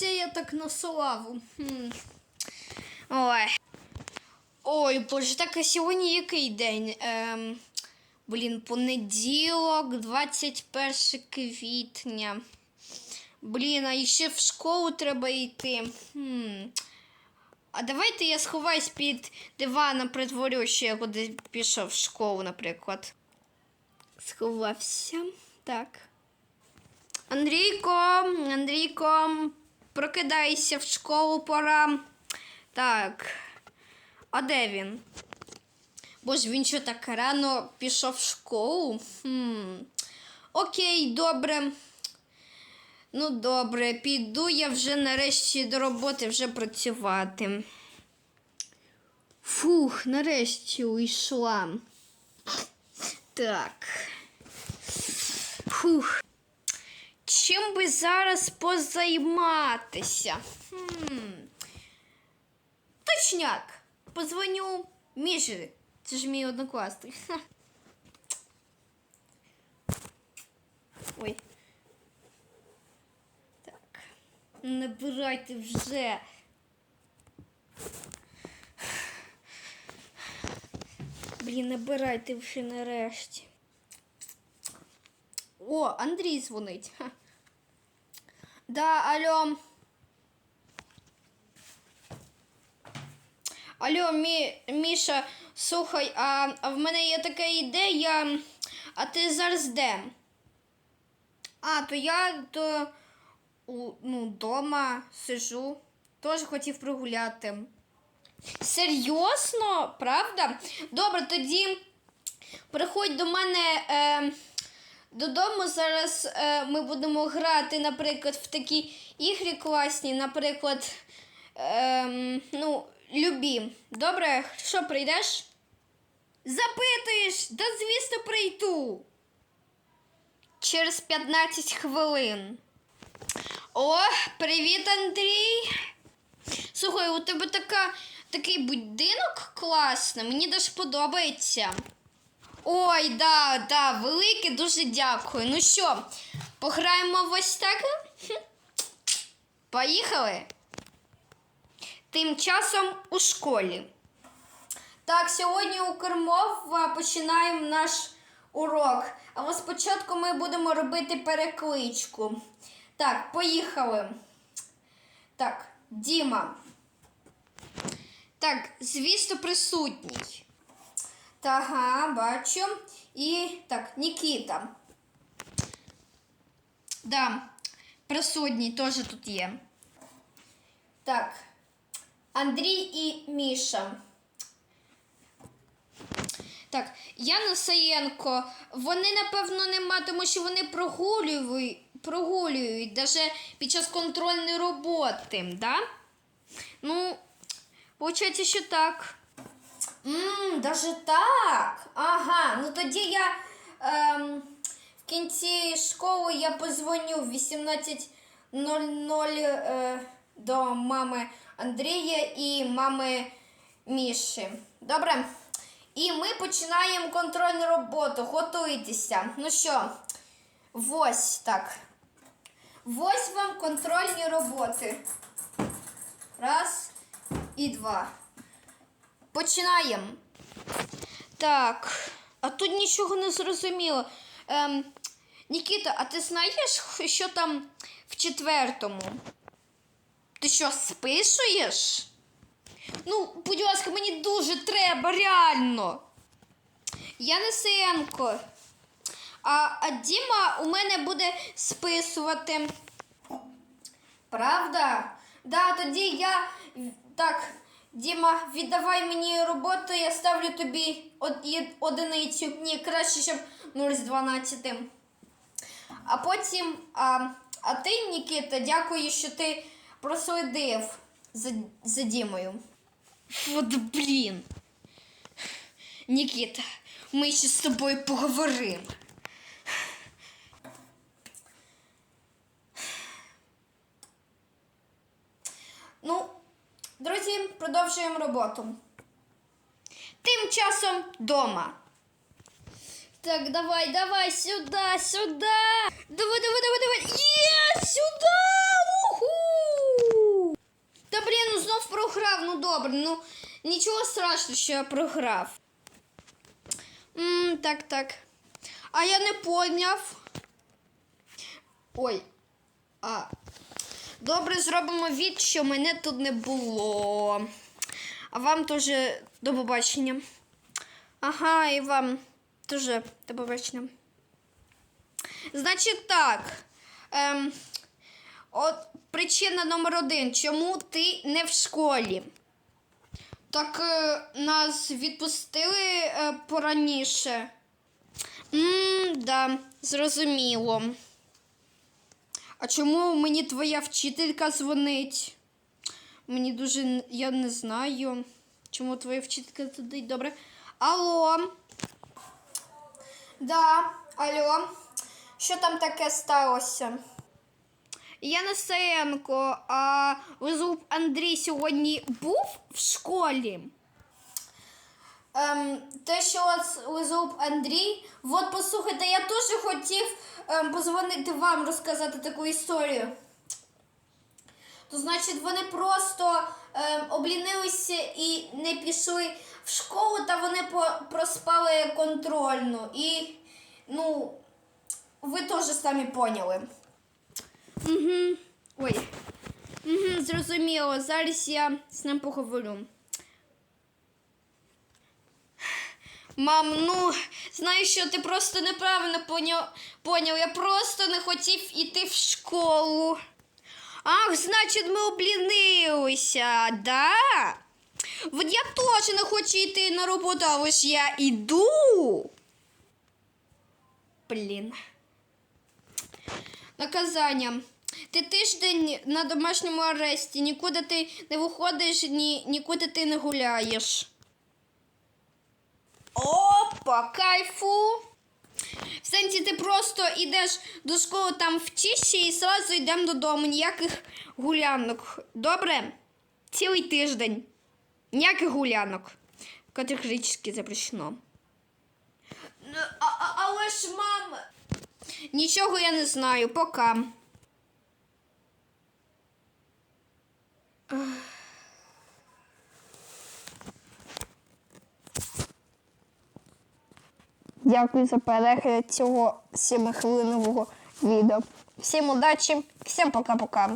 Наїбався я так на славу. Хм. Ой. Ой, боже, так а сьогодні який день? Ем, блін, понеділок, 21 квітня. Блін, а ще в школу треба йти. Хм. А давайте я сховаюсь під диваном, притворю, що я кудись пішов в школу, наприклад. Сховався. Так. Андрійко, Андрійко, прокидайся в школу пора. Так. А де він? Боже, він що так рано пішов в школу? Хм. Окей, добре. Ну, добре, піду я вже нарешті до роботи вже працювати. Фух, нарешті уйшла. Так. Фух. Чим би зараз позайматися? Хм. Точняк. Позвоню Міші. Це ж мій однокласник. Ой. Так. Набирайте вже. Блін, набирайте вже нарешті. О, Андрій дзвонить. Да, алло. Алло, Мі, Міша, слухай, а, а в мене є така ідея, а ти зараз де? А, то я то, у, ну, дома сижу. Теж хотів прогуляти. Серйозно? Правда? Добре, тоді приходь до мене е, додому. Зараз е, ми будемо грати, наприклад, в такі ігри класні, наприклад, е, ну, любі. Добре, що прийдеш? Запитуєш, да звісно, прийду. Через 15 хвилин. О, привіт, Андрій. Слухай, у тебе така, такий будинок класний, мені дуже подобається. Ой, да, да, велике, дуже дякую. Ну що, пограємо в ось так? Поїхали. Тим часом у школі. Так, сьогодні у Кермов починаємо наш урок. Але спочатку ми будемо робити перекличку. Так, поїхали. Так, Діма. Так, звісно, присутній. Ага, бачу. І так, Нікіта. Да, присутній теж тут є. Так, Андрій і Міша. Так, Яна Саєнко. Вони, напевно, нема, тому що вони прогулюють, прогулюють навіть під час контрольної роботи, да? Ну, виходить, що так. Ммм, даже так. Ага, ну тоді я ем, в кінці школи я позвоню в 18.00 е, до мами Андрія і мами Міші. Добре? І ми починаємо контрольну роботу. Готуйтеся. Ну що, ось так. Ось вам контрольні роботи. Раз і два. Починаємо. Так. А тут нічого не зрозуміло. Ем, Нікіта, а ти знаєш, що там в четвертому? Ти що, списуєш? Ну, будь ласка, мені дуже треба, реально. Я Несенко. А, а Діма у мене буде списувати. Правда? Да, тоді я. Так, Діма, віддавай мені роботу, я ставлю тобі од- одиницю. Ні, краще, щоб 0 з 12. А потім, а, а ти, Нікіта, дякую, що ти прослідив за, за Дімою. От блін. Нікіта, ми ще з тобою поговоримо. Ну, друзі, продовжуємо роботу. Тим часом дома. Так, давай, давай, сюда, сюда. Давай, давай, давай, давай. Є, сюда! Уху! Та блін, ну знов програв, ну добре, ну нічого страшного, що я програв. м так, так. А я не поняв. Ой. А. Добре, зробимо від, що мене тут не було. А вам теж до побачення. Ага, і вам теж до побачення. Значить так. Ем, от причина номер один. Чому ти не в школі? Так е, нас відпустили е, пораніше. Мм, да, зрозуміло. А чому мені твоя вчителька дзвонить? Мені дуже я не знаю. Чому твоя вчителька туди добре? Алло. Да, алло. Що там таке сталося? Я Несаєнко, а Лизуб Андрій сьогодні був в школі? Ем, те, що Лизуб Андрій. От послухайте, я теж хотів ем, позвонити вам розказати таку історію. То значить, вони просто ем, облінилися і не пішли в школу, та вони проспали контрольну. І, ну, ви теж самі поняли. Угу. Ой. Угу, зрозуміло. Зараз я з ним поговорю. Мам, ну, знаєш що, ти просто неправильно поняв. Я просто не хотів іти в школу. Ах, значить, ми облінилися, да? От я теж не хочу йти на роботу, але ж я іду. Блін. Наказання. Ти тиждень на домашньому аресті, нікуди ти не виходиш, ні, нікуди ти не гуляєш. Опа, кайфу. В сенсі ти просто йдеш до школи, там в вчишся і одразу йдемо додому. Ніяких гулянок. Добре? Цілий тиждень. Ніяких гулянок. Категорично запрещено. Ну, а, а, але ж, мам. Нічого я не знаю, пока. Дякую за перегляд цього 7-хвилинового відео. Всім удачі, всім пока-пока.